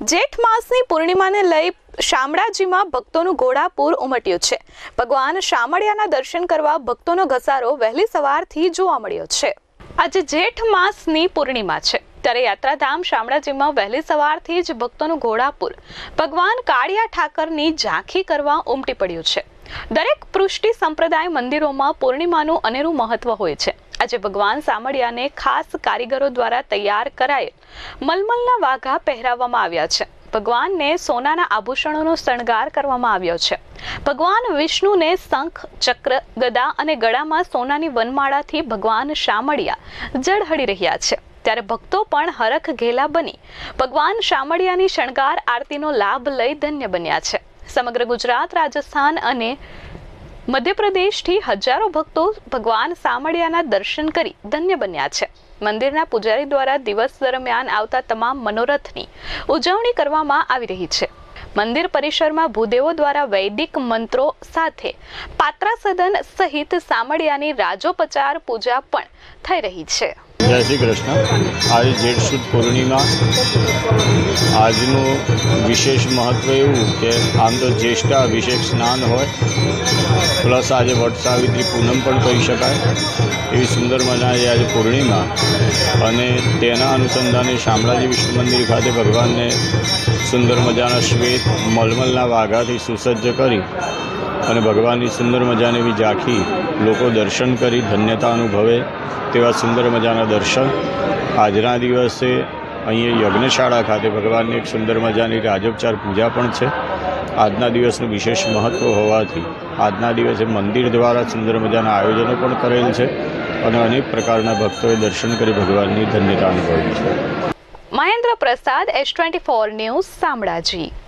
જેઠ માસની પૂર્ણિમાને લઈ શામળાજીમાં ભક્તોનું ઘોડાપૂર ઉમટ્યું છે. ભગવાન શામળિયાના દર્શન કરવા ભક્તોનો ઘસારો વહેલી સવારથી જોવા મળ્યો છે. આજે જેઠ માસની પૂર્ણિમા છે. ત્યારે યાત્રાધામ શામળાજીમાં વહેલી સવારથી જ ભક્તોનું ઘોડાપુર ભગવાન કાળિયા ઠાકરની ઝાંખી કરવા ઉમટી પડ્યું છે. દરેક પૃષ્ટિ સંપ્રદાય મંદિરોમાં પૂર્ણિમાનું અનેરું મહત્વ હોય છે. આજે ભગવાન સામળિયાને ખાસ કારીગરો દ્વારા તૈયાર કરાયેલ મલમલના વાઘા પહેરાવવામાં આવ્યા છે. ભગવાનને સોનાના આભૂષણોનો શણગાર કરવામાં આવ્યો છે. ભગવાન વિષ્ણુને શંખ, ચક્ર, ગદા અને ગળામાં સોનાની વનમાળાથી ભગવાન શામળિયા જળહળી રહ્યા છે. ત્યારે ભક્તો પણ હરખ ઘેલા બની ભગવાન શામળિયાની શણગાર આરતીનો લાભ લઈ ધન્ય બન્યા છે. સમગ્ર ગુજરાત, રાજસ્થાન અને મધ્યપ્રદેશથી હજારો ભક્તો ભગવાન સામળિયાના દર્શન કરી ધન્ય બન્યા છે. મંદિરના પૂજારી દ્વારા દિવસ દરમિયાન આવતા તમામ મનોરથની ઉજવણી કરવામાં આવી રહી છે. મંદિર પરિસરમાં ભૂદેવો દ્વારા વૈદિક મંત્રો સાથે પાત્રા સદન સહિત સામળિયાની રાજોપચાર પૂજા પણ થઈ રહી છે. જય શ્રી કૃષ્ણ. આજે જેઠ સુદ પૂર્ણિમા. આજનું વિશેષ મહત્ત્વ એવું કે આમ તો જ્યેષ્ઠા અભિષેક સ્નાન હોય. પ્લસ આજે વટ સાવિત્રી પૂનમ પણ કહી શકાય. એવી સુંદર મજાની આજે પૂર્ણિમા. અને તેના અનુસંધાને શામળાજી વિષ્ણુ મંદિર ખાતે ભગવાનને સુંદર મજાના શ્વેત મલમલના વાઘાથી સુસજ્જ કરી અને ભગવાનની સુંદર મજાની એવી ઝાંખી લોકો દર્શન કરી, ધન્યતા અનુભવે તેવા સુંદર મજાના દર્શન. આજના દિવસે અહીંયા યજ્ઞશાળા ખાતે ભગવાનની એક સુંદર મજાની રાજોપચાર પૂજા પણ છે. આજના દિવસનું વિશેષ મહત્ત્વ હોવાથી આજના દિવસે મંદિર દ્વારા સુંદર મજાના આયોજનો પણ કરેલ છે અને અનેક પ્રકારના ભક્તોએ દર્શન કરી ભગવાનની ધન્યતા અનુભવી છે. Mahendra Prasad S twenty four news, Shamlaji.